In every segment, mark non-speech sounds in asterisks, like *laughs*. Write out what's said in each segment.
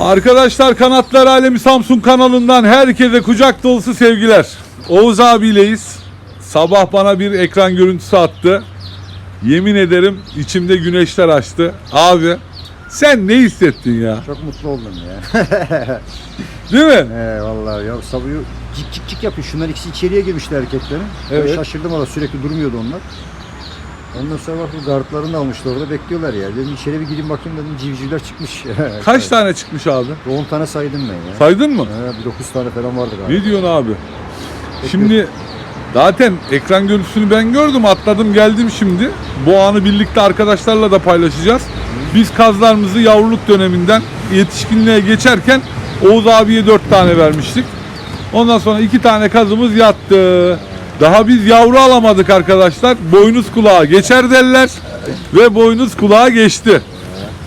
Arkadaşlar Kanatlar Alemi Samsun kanalından herkese kucak dolusu sevgiler. Oğuz abileyiz. Sabah bana bir ekran görüntüsü attı. Yemin ederim içimde güneşler açtı. Abi sen ne hissettin ya? Çok mutlu oldum ya. *laughs* Değil mi? He vallahi ya Sabuyu cik cik cik yapıyor. Şunlar ikisi içeriye girmişti erkeklerin. Evet. Evet. Şaşırdım valla sürekli durmuyordu onlar. Ondan sonra bak bu gardlarını almışlar orada bekliyorlar ya. Dedim içeri bir gideyim bakayım dedim civcivler çıkmış. *laughs* Kaç tane çıkmış abi? 10 tane saydım ben ya. Saydın mı? He, bir 9 tane falan vardı galiba. Ne diyorsun abi? Şimdi zaten ekran görüntüsünü ben gördüm atladım geldim şimdi. Bu anı birlikte arkadaşlarla da paylaşacağız. Biz kazlarımızı yavruluk döneminden yetişkinliğe geçerken Oğuz abiye dört tane vermiştik. Ondan sonra iki tane kazımız yattı. Daha biz yavru alamadık arkadaşlar. Boynuz kulağa geçer derler. Ve boynuz kulağa geçti.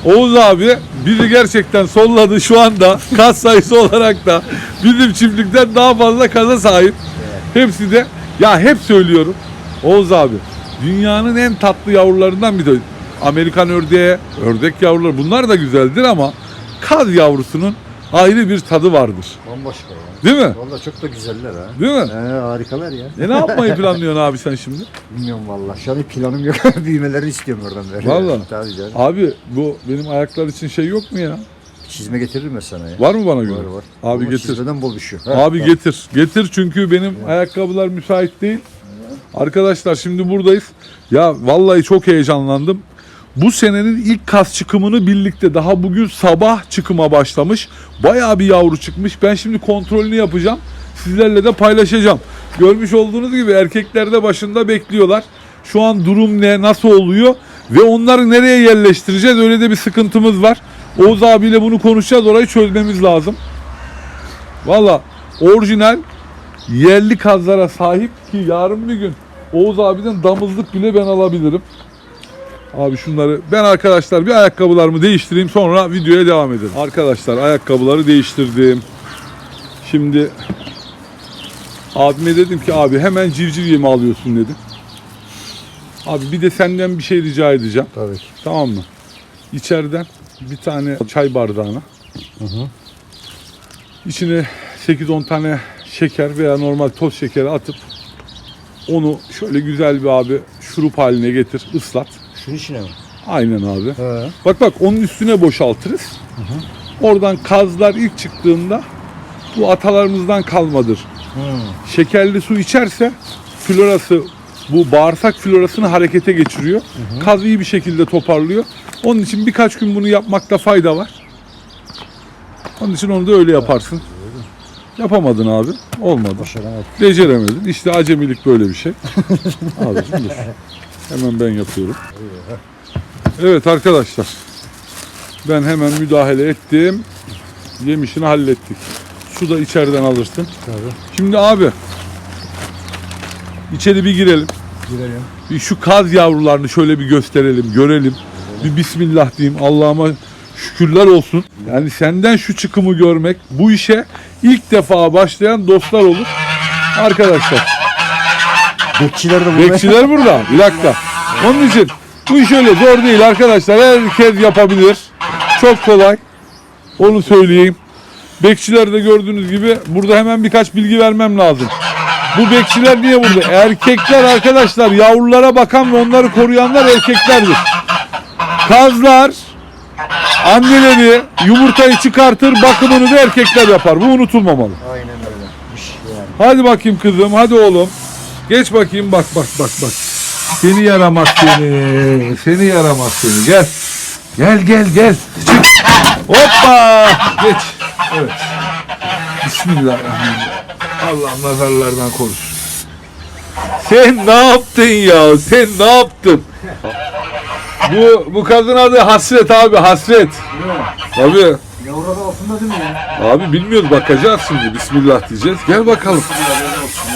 Oğuz abi bizi gerçekten solladı şu anda *laughs* kaz sayısı olarak da bizim çiftlikten daha fazla kaza sahip. Hepsi de ya hep söylüyorum Oğuz abi dünyanın en tatlı yavrularından biri. Amerikan ördeğe, ördek yavruları bunlar da güzeldir ama kaz yavrusunun ayrı bir tadı vardır. Bambaşka ya. Değil mi? Valla çok da güzeller ha. Değil mi? He, harikalar ya. E ne yapmayı planlıyorsun abi sen şimdi? Bilmiyorum valla. Şu an bir planım yok. *laughs* Büyümelerini istiyorum oradan böyle. Tabii canım. Abi bu benim ayaklar için şey yok mu ya? Çizme getiririm ben sana ya. Var mı bana göre? Var var. Abi Ama getir. Çizmeden bol düşüyor. Ha, Abi bak. getir. Getir çünkü benim ayakkabılar müsait değil. Arkadaşlar şimdi buradayız. Ya vallahi çok heyecanlandım. Bu senenin ilk kas çıkımını birlikte daha bugün sabah çıkıma başlamış. Bayağı bir yavru çıkmış. Ben şimdi kontrolünü yapacağım. Sizlerle de paylaşacağım. Görmüş olduğunuz gibi erkekler de başında bekliyorlar. Şu an durum ne, nasıl oluyor ve onları nereye yerleştireceğiz? Öyle de bir sıkıntımız var. Oğuz abiyle bunu konuşacağız. Orayı çözmemiz lazım. Valla orijinal yerli kazlara sahip ki yarın bir gün Oğuz abiden damızlık bile ben alabilirim. Abi şunları ben arkadaşlar bir ayakkabılarımı değiştireyim sonra videoya devam edelim. Arkadaşlar ayakkabıları değiştirdim. Şimdi abime dedim ki abi hemen civciv yemi alıyorsun dedim. Abi bir de senden bir şey rica edeceğim. Tabii ki. Tamam mı? İçeriden bir tane çay bardağına içine 8-10 tane şeker veya normal toz şekeri atıp onu şöyle güzel bir abi şurup haline getir, ıslat. Şunun içine mi? Aynen abi. He. Bak bak onun üstüne boşaltırız. Oradan kazlar ilk çıktığında bu atalarımızdan kalmadır. Şekerli su içerse florası bu bağırsak florasını harekete geçiriyor. Kaz iyi bir şekilde toparlıyor. Onun için birkaç gün bunu yapmakta fayda var. Onun için onu da öyle yaparsın. Yapamadın abi. Olmadı. Başaramadım. Beceremedin. İşte acemilik böyle bir şey. *laughs* Abicim dur. Hemen ben yapıyorum. Evet arkadaşlar. Ben hemen müdahale ettim. Yemişini hallettik. Su da içeriden alırsın. Tabii. Şimdi abi içeri bir girelim. Girelim. Bir şu kaz yavrularını şöyle bir gösterelim, görelim. Bir bismillah diyeyim. Allah'ıma şükürler olsun. Yani senden şu çıkımı görmek, bu işe ilk defa başlayan dostlar olur. Arkadaşlar, Bekçiler de burada. bekçiler burada. Bir dakika. Onun için bu iş öyle zor değil arkadaşlar. Herkes yapabilir. Çok kolay. Onu söyleyeyim. Bekçiler de gördüğünüz gibi burada hemen birkaç bilgi vermem lazım. Bu bekçiler niye burada? Erkekler arkadaşlar yavrulara bakan ve onları koruyanlar erkeklerdir. Kazlar anneleri yumurtayı çıkartır bakımını da erkekler yapar. Bu unutulmamalı. Aynen öyle. Yani. Hadi bakayım kızım hadi oğlum. Geç bakayım bak bak bak bak. Seni yaramaz seni. Seni yaramaz seni. Gel. Gel gel gel. Çık. Hoppa. Geç. Evet. Bismillahirrahmanirrahim. Allah nazarlardan korusun. Sen ne yaptın ya? Sen ne yaptın? Bu bu kadın adı Hasret abi Hasret. Tabii. Yavru da altında değil mi ya? Abi bilmiyoruz bakacağız şimdi. Bismillah diyeceğiz. Gel bakalım.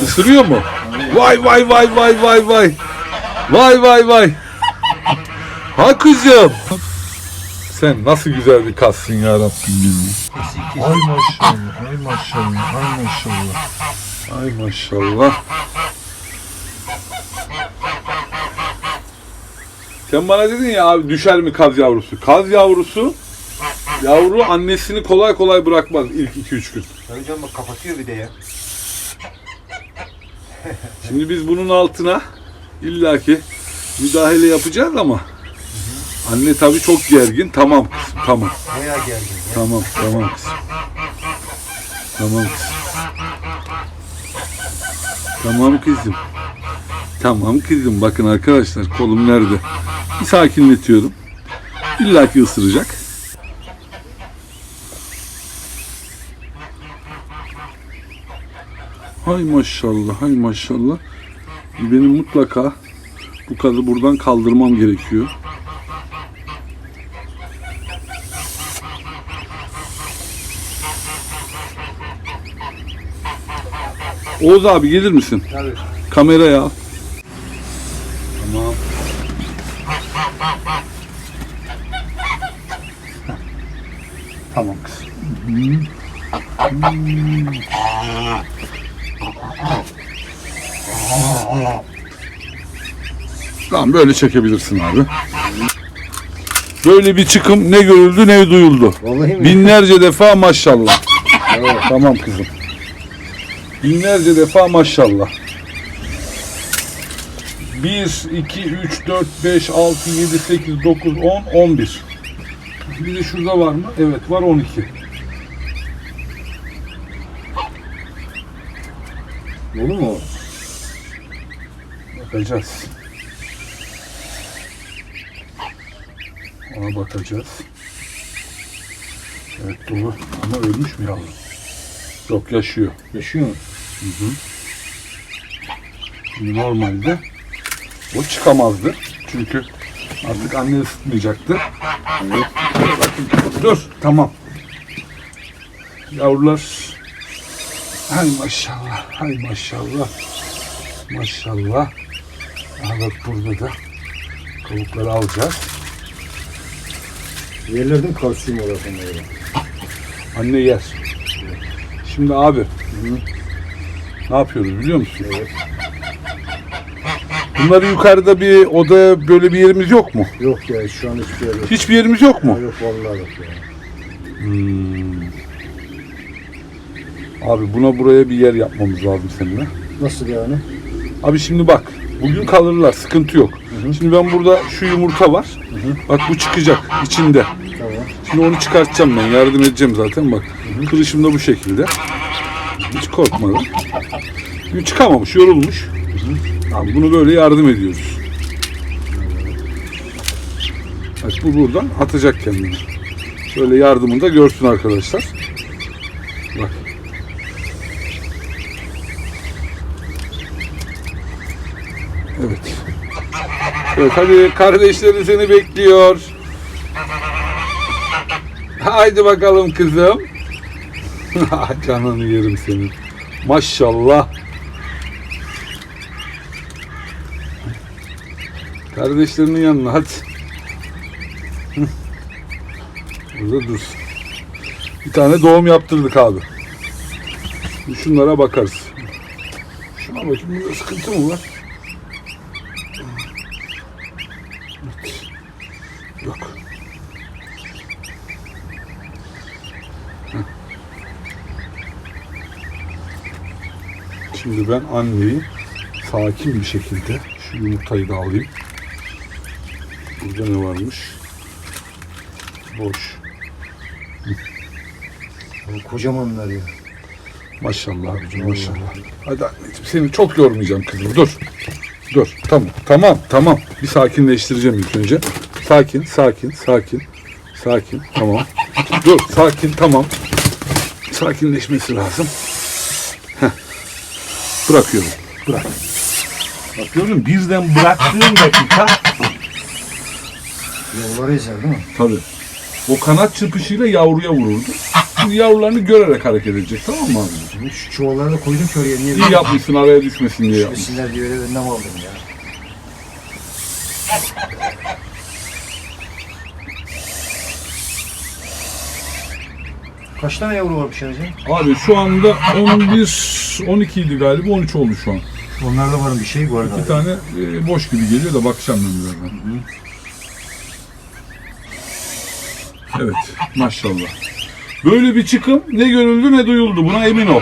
Isırıyor mu? Vay vay vay vay vay vay. Vay vay vay. Ha kızım. Sen nasıl güzel bir kassın ya Rabbim. Ay maşallah, ay maşallah, ay maşallah. Ay maşallah. Sen bana dedin ya abi düşer mi kaz yavrusu? Kaz yavrusu Yavru annesini kolay kolay bırakmaz ilk 2-3 gün. Canım bak kapatıyor bir de ya. Şimdi biz bunun altına illaki müdahale yapacağız ama anne tabii çok gergin. Tamam kızım, tamam. Bayağı gergin ya. Tamam, tamam kızım. Tamam kızım. Tamam kızım. Tamam kızım. Bakın arkadaşlar kolum nerede? Bir sakinletiyorum. İlla ki ısıracak. Hay maşallah, hay maşallah. Benim mutlaka bu kazı buradan kaldırmam gerekiyor. Oğuz abi gelir misin? Tabii. Kameraya al. Tamam. Tamam kızım. Tamam böyle çekebilirsin abi. Böyle bir çıkım ne görüldü ne duyuldu. Vallahi mi? Binlerce defa maşallah. Tamam kızım. Binlerce defa maşallah. 1, 2, 3, 4, 5, 6, 7, 8, 9, 10, 11. Bir de şurada var mı? Evet var 12. Dolu mu? Bakacağız. Ona bakacağız. Evet dolu ama ölmüş mü yavrum? Yok yaşıyor. Yaşıyor mu? Normalde o çıkamazdı. Çünkü artık anne ısıtmayacaktı. Dur tamam. Yavrular hay maşallah hay maşallah maşallah. Aha bak burada da tavukları alacağız. Yerlerden kalsiyum olarak onları. Anne yer. Şimdi abi ne yapıyoruz biliyor musun? Evet. Bunları yukarıda bir odaya böyle bir yerimiz yok mu? Yok ya şu an hiçbir yer yok. Hiçbir yerimiz yok mu? Yok vallahi yok ya. Hmm. Abi buna buraya bir yer yapmamız lazım seninle. Nasıl yani? Abi şimdi bak. Bugün kalırlar. Sıkıntı yok. Şimdi ben burada şu yumurta var. Bak bu çıkacak içinde. Tamam. Şimdi onu çıkartacağım ben. Yardım edeceğim zaten bak. Kırışım da bu şekilde. Hiç korkmadım. Şimdi çıkamamış, yorulmuş. Abi bunu böyle yardım ediyoruz. Bak bu buradan atacak kendini. Şöyle yardımını da görsün arkadaşlar. Evet. Evet hadi kardeşleri seni bekliyor. Haydi bakalım kızım. *laughs* Canını yerim senin. Maşallah. Kardeşlerinin yanına hadi. *laughs* Burada dursun. Bir tane doğum yaptırdık abi. Şunlara bakarız. Şuna bakayım bunda sıkıntı mı var? Şimdi ben anneyi sakin bir şekilde şu yumurtayı da alayım. Burada ne varmış? Boş. Oğlum Kocamanlar ya. Maşallah abicim maşallah. Hadi anneciğim seni çok yormayacağım kızım. Dur. Dur. Tamam. Tamam. Tamam. Bir sakinleştireceğim ilk önce. Sakin, sakin, sakin. Sakin. Tamam. Dur. Sakin. Tamam. Sakinleşmesi lazım. Bırakıyorum. Bırak. Bak gördün mü? Birden bıraktığın dakika Yolları ezer değil mi? Tabii. O kanat çırpışıyla yavruya vururdu. Şimdi yavrularını görerek hareket edecek tamam mı abi? Şimdi şu çuvalları da koydum ki oraya niye İyi yapmışsın araya düşmesin diye yapmışsın. Düşmesinler diye öyle önlem aldım ya. Kaç tane yavru varmış Ercan? Abi şu anda 11, 12 idi galiba 13 oldu şu an. Onlarda var bir şey bu arada. Bir tane e, boş gibi geliyor da bakacağım ben birazdan. Evet maşallah. Böyle bir çıkım ne görüldü ne duyuldu buna emin ol.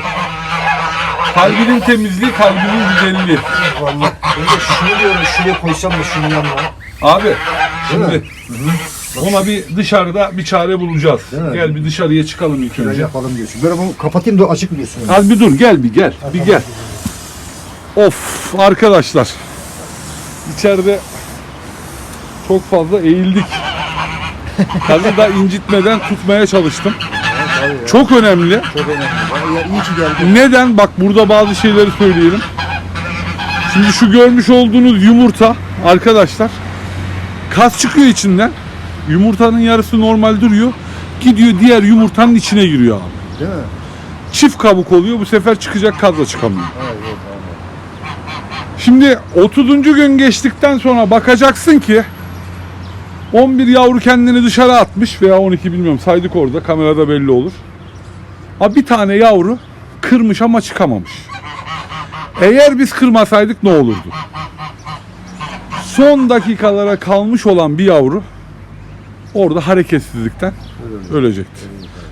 Kalbinin temizliği, kalbinin güzelliği. Vallahi. Ben de şunu diyorum şuraya koysam da şunun yanına. Abi şimdi mi? Ona bir dışarıda bir çare bulacağız. Değil mi? Gel bir dışarıya çıkalım ilk Şöyle önce. yapalım diyorsun. Böyle bunu kapatayım da açık mı diyorsun? Az bir dur gel bir gel bir gel. Of arkadaşlar. İçeride çok fazla eğildik. Kazı da incitmeden tutmaya çalıştım. Çok önemli. Çok önemli. Bana ya iyi ki geldin. Neden? Bak burada bazı şeyleri söyleyelim. Şimdi şu görmüş olduğunuz yumurta arkadaşlar kas çıkıyor içinden. Yumurtanın yarısı normal duruyor. Gidiyor diğer yumurtanın içine giriyor abi. Değil mi? Çift kabuk oluyor. Bu sefer çıkacak kazla çıkamıyor. Evet. Şimdi 30. gün geçtikten sonra bakacaksın ki 11 yavru kendini dışarı atmış veya 12 bilmiyorum saydık orada kamerada belli olur. Ha bir tane yavru kırmış ama çıkamamış. Eğer biz kırmasaydık ne olurdu? Son dakikalara kalmış olan bir yavru orada hareketsizlikten ölecekti.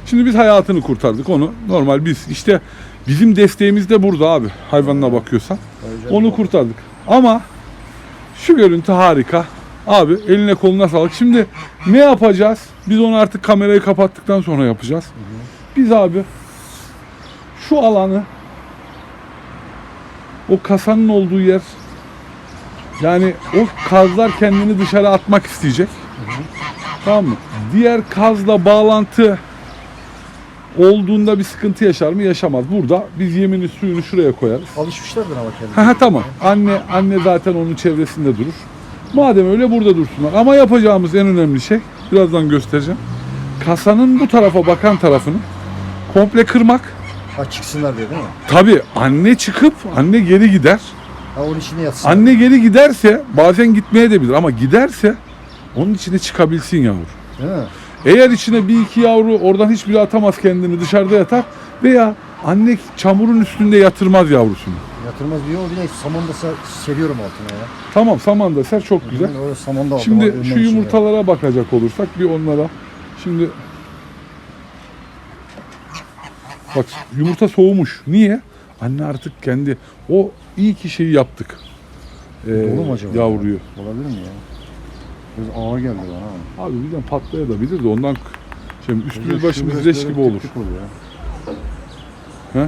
Şimdi biz hayatını kurtardık onu. Normal biz işte bizim desteğimiz de burada abi hayvanına bakıyorsan. Onu kurtardık. Ama şu görüntü harika. Abi eline koluna sağlık. Şimdi ne yapacağız? Biz onu artık kamerayı kapattıktan sonra yapacağız. Biz abi şu alanı o kasanın olduğu yer yani o kazlar kendini dışarı atmak isteyecek. Tamam mı? Diğer kazla bağlantı olduğunda bir sıkıntı yaşar mı? Yaşamaz. Burada biz yemini suyunu şuraya koyarız. Alışmışlardır ama. Ha, ha tamam. Anne anne zaten onun çevresinde durur. Madem öyle burada dursunlar. Ama yapacağımız en önemli şey birazdan göstereceğim. Kasanın bu tarafa bakan tarafını komple kırmak. Ha çıksınlar diye değil mi? Tabii anne çıkıp anne geri gider. Ha onun içine yatsın. Anne geri giderse bazen gitmeye de bilir ama giderse onun içine çıkabilsin yavru. Değil mi? Eğer içine bir iki yavru oradan hiçbiri atamaz kendini dışarıda yatar veya anne çamurun üstünde yatırmaz yavrusunu. Yatırmaz diyor. Bir de saman da ser- seriyorum altına ya. Tamam saman da ser çok güzel. Ben orada saman da aldım. Şimdi Önden şu içine. yumurtalara bakacak olursak bir onlara. Şimdi bak yumurta soğumuş. Niye? Anne artık kendi o iyi ki şeyi yaptık. Ee, Dolu mu acaba? Yavruyu. Olabilir mi ya? Biraz ağır geldi bana. Abi birden patlayabilir de ondan şimdi üstümüz Şurada başımız leş gibi olur. He?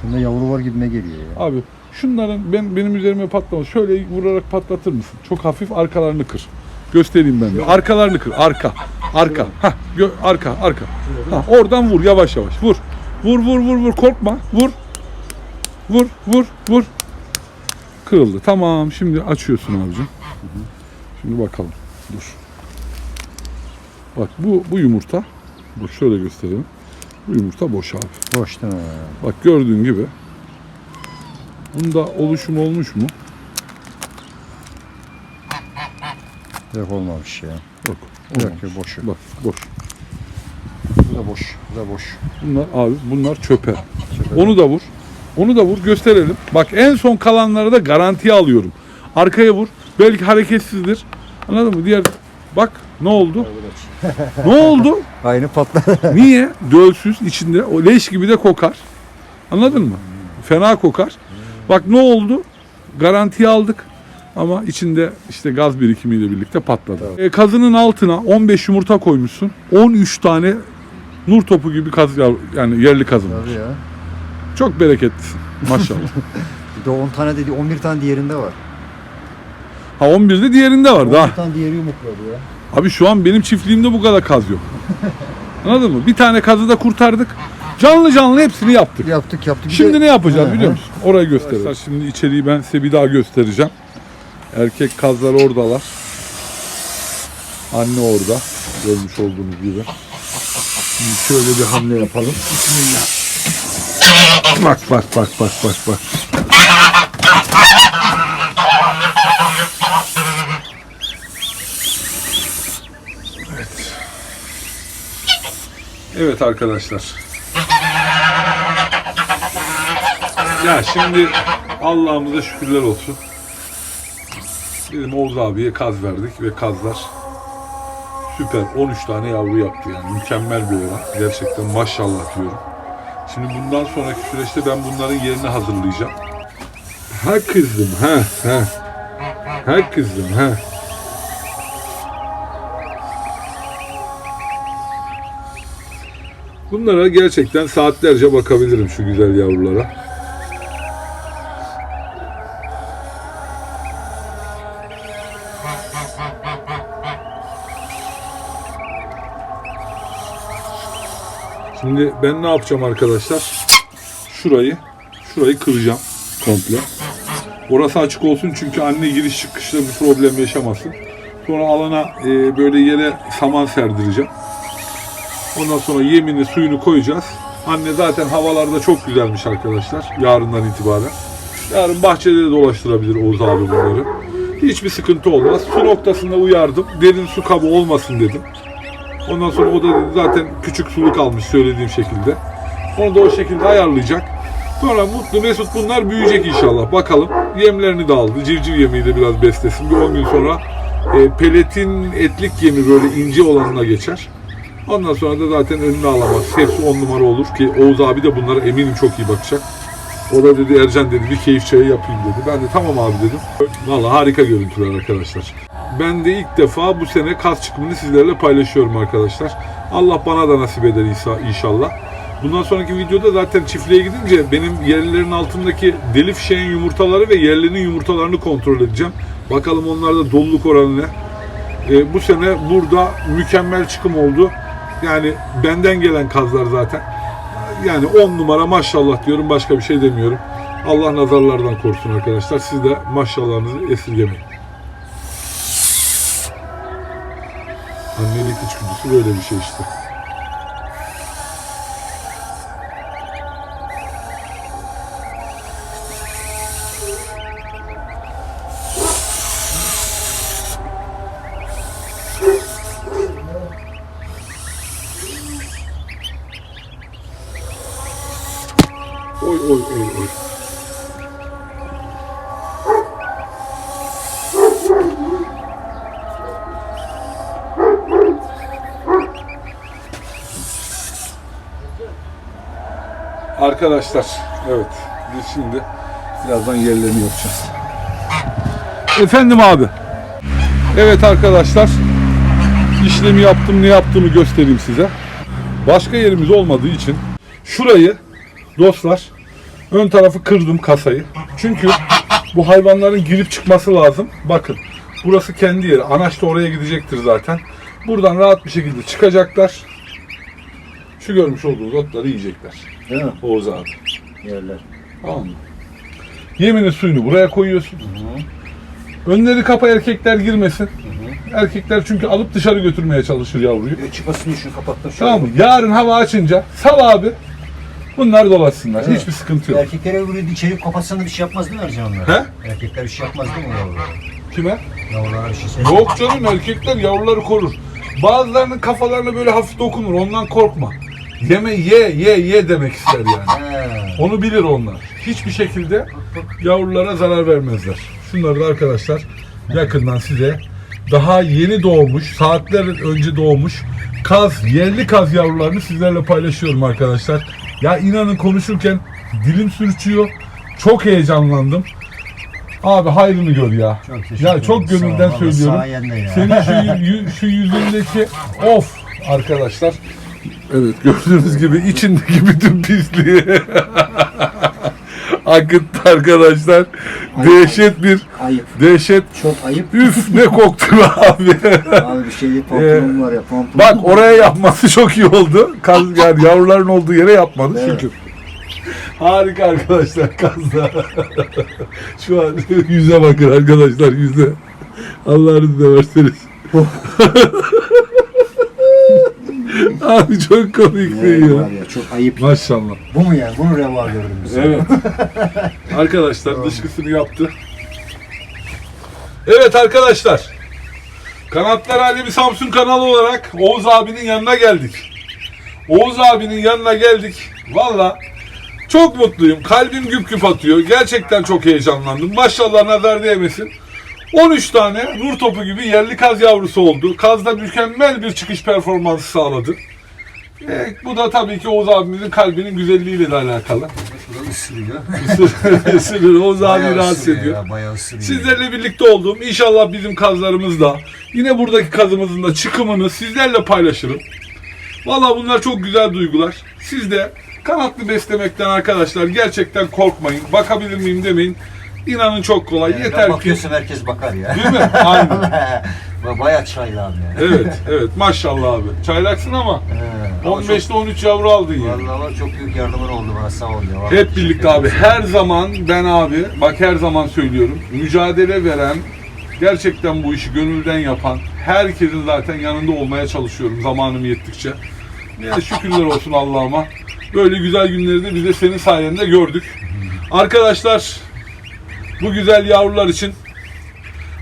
Şunda yavru var gibime geliyor ya. Abi şunların ben benim üzerime patlaması şöyle vurarak patlatır mısın? Çok hafif arkalarını kır. Göstereyim ben de. Arkalarını kır. Arka. Arka. Ha, arka, arka. Ha, oradan vur yavaş yavaş. Vur. Vur vur vur vur korkma. Vur. Vur vur vur. Kırıldı. Tamam. Şimdi açıyorsun abicim. Şimdi bakalım. Dur. Bak bu bu yumurta. Dur şöyle göstereyim. Bu yumurta boş abi. Boş değil mi? Bak gördüğün gibi. Bunda oluşum olmuş mu? Yok olmamış ya. Yok. Yok olmamış. yok boş. Bak boş. Bu da boş. Bu da boş. Bunlar abi bunlar çöpe. Çöpe. Onu da vur. Onu da vur gösterelim. Bak en son kalanları da garantiye alıyorum. Arkaya vur. Belki hareketsizdir. Anladın mı? Diğer bak ne oldu? ne oldu? *laughs* Aynı patladı. Niye? Dölsüz içinde o leş gibi de kokar. Anladın mı? Fena kokar. Bak ne oldu? Garantiye aldık. Ama içinde işte gaz birikimiyle birlikte patladı. E, kazının altına 15 yumurta koymuşsun. 13 tane nur topu gibi kaz yav- yani yerli kazın. var. Tabii ya. Çok bereketlisin. Maşallah. *laughs* Bir de 10 tane dedi 11 tane diğerinde var. Ha 11'de diğerinde var 11 daha. tane diğeri yumurtladı ya. Abi şu an benim çiftliğimde bu kadar kaz yok. Anladın mı? Bir tane kazı da kurtardık. Canlı canlı hepsini yaptık. Yaptık yaptık. Bir Şimdi de- ne yapacağız biliyor musun? Orayı göstereceğiz. Şimdi içeriği ben size bir daha göstereceğim. Erkek kazlar oradalar. Anne orada. Görmüş olduğunuz gibi. Şimdi şöyle bir hamle yapalım. Bismillah. Bak bak bak bak bak bak. Evet arkadaşlar. Ya şimdi Allah'ımıza şükürler olsun. Bizim Oğuz abiye kaz verdik ve kazlar Süper. 13 tane yavru yaptı yani. Mükemmel bir oran. Gerçekten maşallah diyorum. Şimdi bundan sonraki süreçte ben bunların yerini hazırlayacağım. Ha kızım ha ha. Ha kızım ha. Bunlara gerçekten saatlerce bakabilirim şu güzel yavrulara. Şimdi ben ne yapacağım arkadaşlar? Şurayı, şurayı kıracağım komple. Orası açık olsun çünkü anne giriş çıkışta bir problem yaşamasın. Sonra alana e, böyle yere saman serdireceğim. Ondan sonra yemini suyunu koyacağız. Anne zaten havalarda çok güzelmiş arkadaşlar yarından itibaren. Yarın bahçede de dolaştırabilir Oğuz abi bunları. Hiçbir sıkıntı olmaz. Su noktasında uyardım. Derin su kabı olmasın dedim. Ondan sonra o da dedi zaten küçük suluk almış söylediğim şekilde. Onu da o şekilde ayarlayacak. Sonra mutlu mesut bunlar büyüyecek inşallah. Bakalım. Yemlerini de aldı. Civciv yemeği de biraz beslesin. Bir 10 gün sonra e, peletin etlik yemi böyle ince olanına geçer. Ondan sonra da zaten önüne alamaz. Hepsi 10 numara olur ki Oğuz abi de bunlara eminim çok iyi bakacak. O da dedi Ercan dedi bir keyif çayı yapayım dedi. Ben de tamam abi dedim. Vallahi harika görüntüler arkadaşlar. Ben de ilk defa bu sene kas çıkımını sizlerle paylaşıyorum arkadaşlar. Allah bana da nasip eder inşallah. Bundan sonraki videoda zaten çiftliğe gidince benim yerlilerin altındaki deli fişeğin yumurtaları ve yerlinin yumurtalarını kontrol edeceğim. Bakalım onlarda doluluk oranı ne? Ee, bu sene burada mükemmel çıkım oldu. Yani benden gelen kazlar zaten. Yani 10 numara maşallah diyorum başka bir şey demiyorum. Allah nazarlardan korusun arkadaşlar. Siz de maşallahınızı esirgemeyin. Annelik içgüdüsü böyle bir şey işte. Arkadaşlar, evet biz şimdi birazdan yerlerini yapacağız. Efendim abi. Evet arkadaşlar, işlemi yaptım ne yaptığımı göstereyim size. Başka yerimiz olmadığı için şurayı dostlar ön tarafı kırdım kasayı. Çünkü bu hayvanların girip çıkması lazım. Bakın burası kendi yeri. Anaç da oraya gidecektir zaten. Buradan rahat bir şekilde çıkacaklar. Şu görmüş olduğunuz otları yiyecekler. Değil mi? Oğuz abi. Yerler. Tamam mı? Yemini suyunu buraya koyuyorsun. Önleri kapa erkekler girmesin. Erkekler çünkü alıp dışarı götürmeye çalışır yavruyu. E, çıkmasın diye şunu kapattım. şöyle. Tamam mı? Yarın hava açınca sal abi. Bunlar dolaşsınlar. Evet. Hiçbir sıkıntı yok. Erkeklere böyle içeri kapatsan da bir şey yapmaz değil mi Ercan? He? Erkekler bir şey yapmaz değil mi yavrulara? Kime? Yavrulara bir şey. Yok canım erkekler yavruları korur. Bazılarının kafalarına böyle hafif dokunur. Ondan korkma. Yeme ye ye ye demek ister yani. *laughs* Onu bilir onlar. Hiçbir şekilde yavrulara zarar vermezler. Şunları da arkadaşlar yakından size daha yeni doğmuş, saatler önce doğmuş kaz, yerli kaz yavrularını sizlerle paylaşıyorum arkadaşlar. Ya inanın konuşurken dilim sürçüyor. Çok heyecanlandım. Abi hayrını gör ya. Çok teşekkür ya ederim. çok Sağ ol, gönülden vallahi söylüyorum. sayende ya. Senin şu, *laughs* yü- şu yüzündeki of arkadaşlar. Evet gördüğünüz gibi içindeki bütün pisliği *laughs* akıttı arkadaşlar. Dehşet bir Ayıp. dehşet. Çok ayıp. Üf ne koktu be abi. *laughs* Abi bir şey değil. Pantolon var ya. Pantolon. Bak oraya yapması çok iyi oldu. Kaz, yani yavruların olduğu yere yapmadı Evet. şükür. Harika arkadaşlar kazda. *laughs* Şu an yüze bakın arkadaşlar yüze. Allah'ını severseniz. *laughs* Abi çok komiksin Evet, ya. var ya çok ayıp. Maşallah. Bu mu yani? Bunu reva gördüm biz. Evet. *laughs* arkadaşlar dışkısını yaptı. Evet arkadaşlar. Kanatlar Alemi Samsun kanalı olarak Oğuz abinin yanına geldik. Oğuz abinin yanına geldik. Valla çok mutluyum. Kalbim güp güp atıyor. Gerçekten çok heyecanlandım. Maşallah nazar değmesin. 13 tane nur topu gibi yerli kaz yavrusu oldu. Kaz da mükemmel bir çıkış performansı sağladı. E, bu da tabii ki Oğuz abimizin kalbinin güzelliğiyle de alakalı. ısırıyor. Isırır, *laughs* Oğuz abi rahatsız ısırıyor ediyor. ya, bayağı ısırıyor. Sizlerle birlikte olduğum inşallah bizim kazlarımız da yine buradaki kazımızın da çıkımını sizlerle paylaşırım. Valla bunlar çok güzel duygular. Siz de kanatlı beslemekten arkadaşlar gerçekten korkmayın. Bakabilir miyim demeyin. İnanın çok kolay. Yani Yeter ki. bakıyorsam herkes bakar ya. Değil mi? Aynen. *laughs* bayağı çaylı abi ya. Evet, evet. Maşallah abi. Çaylaksın ama ama 15'te 13 yavru aldın çok, yani. Vallahi çok büyük yardımın oldu bana sağ ol ya. Hep teşekkür birlikte abi. Her zaman ben abi, bak her zaman söylüyorum. Mücadele veren, gerçekten bu işi gönülden yapan, herkesin zaten yanında olmaya çalışıyorum zamanım yettikçe. Ne şükürler olsun Allah'ıma. Böyle güzel günleri de biz de senin sayende gördük. Arkadaşlar, bu güzel yavrular için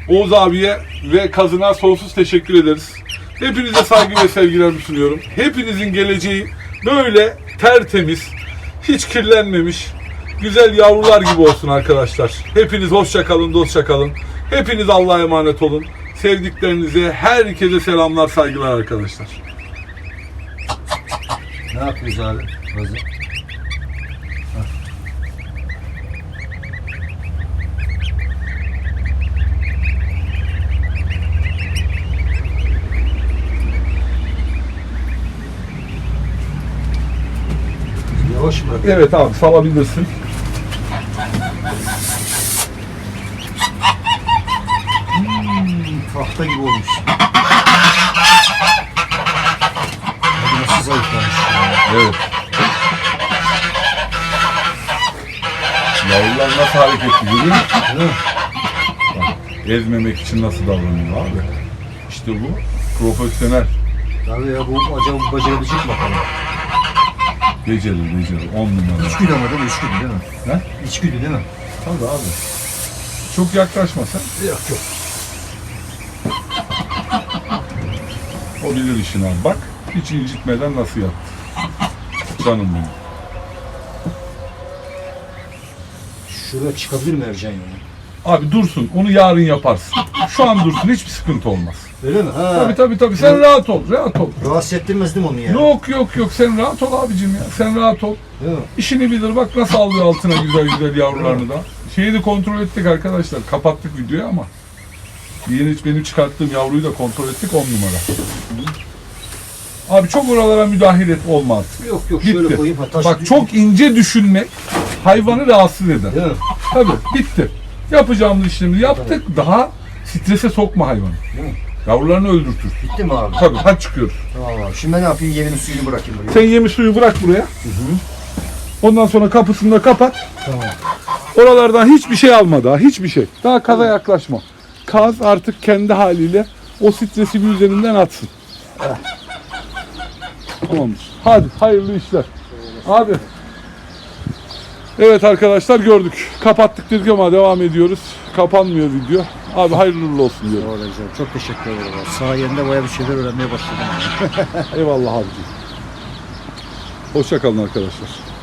Oğuz abiye ve kazına sonsuz teşekkür ederiz. Hepinize saygı ve sevgilerimi sunuyorum. Hepinizin geleceği böyle tertemiz, hiç kirlenmemiş, güzel yavrular gibi olsun arkadaşlar. Hepiniz hoşça kalın, dostça kalın. Hepiniz Allah'a emanet olun. Sevdiklerinize, herkese selamlar, saygılar arkadaşlar. Ne yapıyoruz abi? Razı. Evet abi salabilirsin. Tahta gibi olmuş. Hadi nasıl zayıflamış ya. Evet. Yavrular nasıl hareketli görüyor musun? Değil mi? Bak, ezmemek için nasıl davranıyor abi. İşte bu profesyonel. Abi ya bu acaba bu mi bakalım? Becerir becerir. 10 numara. İçgüdü ama değil mi? İçgüdü değil mi? Ne? İçgüdü değil mi? Tabii abi. Çok yaklaşma sen. Yok yok. O bilir işini abi. Bak hiç incitmeden nasıl yaptı. Canım benim. Şuraya çıkabilir mi Ercan ya? Abi dursun. Onu yarın yaparsın. Şu an dursun. Hiçbir sıkıntı olmaz. Öyle mi? Ha. Tabii tabii tabii. Sen rahat ol. Rahat ol. Rahatsız ettirmez değil mi onu ya? Yok yok yok. Sen rahat ol abicim ya. Sen rahat ol. Değil mi? İşini bilir. Bak nasıl alıyor altına güzel güzel yavrularını da. Şeyi de kontrol ettik arkadaşlar. Kapattık videoyu ama. Yeni hiç benim çıkarttığım yavruyu da kontrol ettik 10 numara. Abi çok oralara müdahale et olma artık. Yok yok Bitti. şöyle koyayım. Ha, taş Bak çok ince düşünmek hayvanı rahatsız eder. Değil mi? Tabii bitti. Yapacağımız işlemi yaptık. Daha strese sokma hayvanı. Değil mi? Yavrularını öldürtür. Bitti mi abi? Tabii hadi çıkıyoruz. Tamam abi. Şimdi ben ne yapayım? Yeminin suyunu bırakayım buraya. Sen yemi suyu bırak buraya. Ondan sonra kapısını da kapat. Tamam. Oralardan hiçbir şey alma daha. Hiçbir şey. Daha kaza yaklaşma. Kaz artık kendi haliyle o stresi bir üzerinden atsın. Tamamdır. Hadi hayırlı işler. Abi. Evet arkadaşlar gördük. Kapattık dedik ama devam ediyoruz. Kapanmıyor video. Abi hayırlı uğurlu olsun diyorum. Doğru Ercan. Çok teşekkür ederim. abi. Sayende bayağı bir şeyler öğrenmeye başladım. *laughs* Eyvallah abicim. Hoşça kalın arkadaşlar.